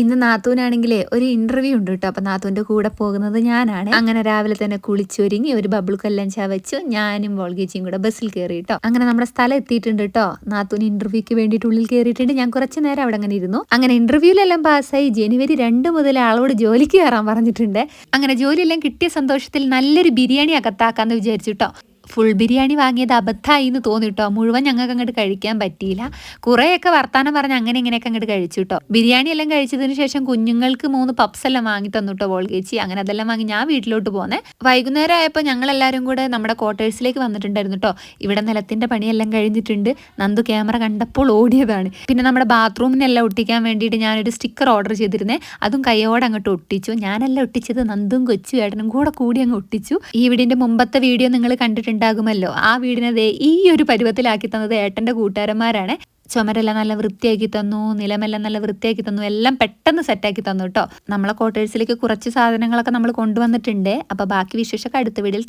ഇന്ന് നാത്തൂനാണെങ്കിലേ ഒരു ഇന്റർവ്യൂ ഉണ്ട് കേട്ടോ. അപ്പൊ നാത്തൂന്റെ കൂടെ പോകുന്നത് ഞാനാണ്. അങ്ങനെ രാവിലെ തന്നെ കുളിച്ചൊരുങ്ങി ഒരു ബബിൾ കൊല്ലം ചവച്ചു ഞാനും വോൾഗേച്ചിയും കൂടെ ബസ്സിൽ കയറി കേട്ടോ. അങ്ങനെ നമ്മുടെ സ്ഥലം എത്തിയിട്ടുണ്ട് കേട്ടോ. നാത്തൂൻ ഇന്റർവ്യൂക്ക് വേണ്ടിയിട്ട് ഉള്ളിൽ കയറിയിട്ടുണ്ട്. ഞാൻ കുറച്ച് നേരം അവിടെ അങ്ങനെ ഇരുന്നു. അങ്ങനെ ഇന്റർവ്യൂലെല്ലാം പാസ്സായി ജനുവരി രണ്ട് മുതൽ ആളോട് ജോലിക്ക് കയറാൻ പറഞ്ഞിട്ടുണ്ട്. അങ്ങനെ ജോലിയെല്ലാം കിട്ടിയ സന്തോഷത്തിൽ നല്ലൊരു ബിരിയാണി അകത്താക്കാന്ന് വിചാരിച്ചു കേട്ടോ. ഫുൾ ബിരിയാണി വാങ്ങിയത് അബദ്ധമായി എന്ന് തോന്നി കേട്ടോ മുഴുവൻ ഞങ്ങൾക്ക് അങ്ങോട്ട് കഴിക്കാൻ പറ്റിയില്ല. കുറേയൊക്കെ വർത്താനം പറഞ്ഞ് അങ്ങനെ ഇങ്ങനെയൊക്കെ അങ്ങോട്ട് കഴിച്ചു കേട്ടോ ബിരിയാണി എല്ലാം കഴിച്ചതിന് ശേഷം കുഞ്ഞുങ്ങൾക്ക് മൂന്ന് പപ്സ് എല്ലാം വാങ്ങി തന്നു കേട്ടോ വോൾഗേച്ചി അങ്ങനെ അതെല്ലാം വാങ്ങി ഞാൻ വീട്ടിലോട്ട് പോന്നെ. വൈകുന്നേരം ആയപ്പോൾ ഞങ്ങൾ എല്ലാവരും കൂടെ നമ്മുടെ ക്വാർട്ടേഴ്സിലേക്ക് വന്നിട്ടുണ്ടായിരുന്നു കേട്ടോ ഇവിടെ നിലത്തിന്റെ പണിയെല്ലാം കഴിഞ്ഞിട്ടുണ്ട്. നന്ദു ക്യാമറ കണ്ടപ്പോൾ ഓടിയതാണ്. പിന്നെ നമ്മുടെ ബാത്റൂമിനെല്ലാം ഒട്ടിക്കാൻ വേണ്ടിയിട്ട് ഞാനൊരു സ്റ്റിക്കർ ഓർഡർ ചെയ്തിരുന്നേ. അതും കൈയോടെ അങ്ങോട്ട് ഒട്ടിച്ചു. ഞാനെല്ലാം ഒട്ടിച്ചത് നന്ദും കൊച്ചു ഏട്ടനും കൂടെ കൂടി അങ്ങ് ഒട്ടിച്ചു. ഈ വീടിന്റെ മുമ്പത്തെ വീഡിയോ നിങ്ങൾ കണ്ടിട്ടുണ്ടാകുമല്ലോ ആ വീടിനെ ഈ ഒരു പരുവത്തിലാക്കി തന്നത് ഏട്ടന്റെ കൂട്ടുകാരന്മാരാണ്. ചുമരെല്ലാം നല്ല വൃത്തിയാക്കി തന്നു നിലമെല്ലാം നല്ല വൃത്തിയാക്കി തന്നു എല്ലാം പെട്ടെന്ന് സെറ്റാക്കി തന്നു കേട്ടോ. നമ്മളെ ക്വാർട്ടേഴ്സിലേക്ക് കുറച്ച് സാധനങ്ങളൊക്കെ നമ്മൾ കൊണ്ടുവന്നിട്ടുണ്ട്. അപ്പൊ ബാക്കി വിശേഷമൊക്കെ അടുത്ത വീഡിയോയിൽ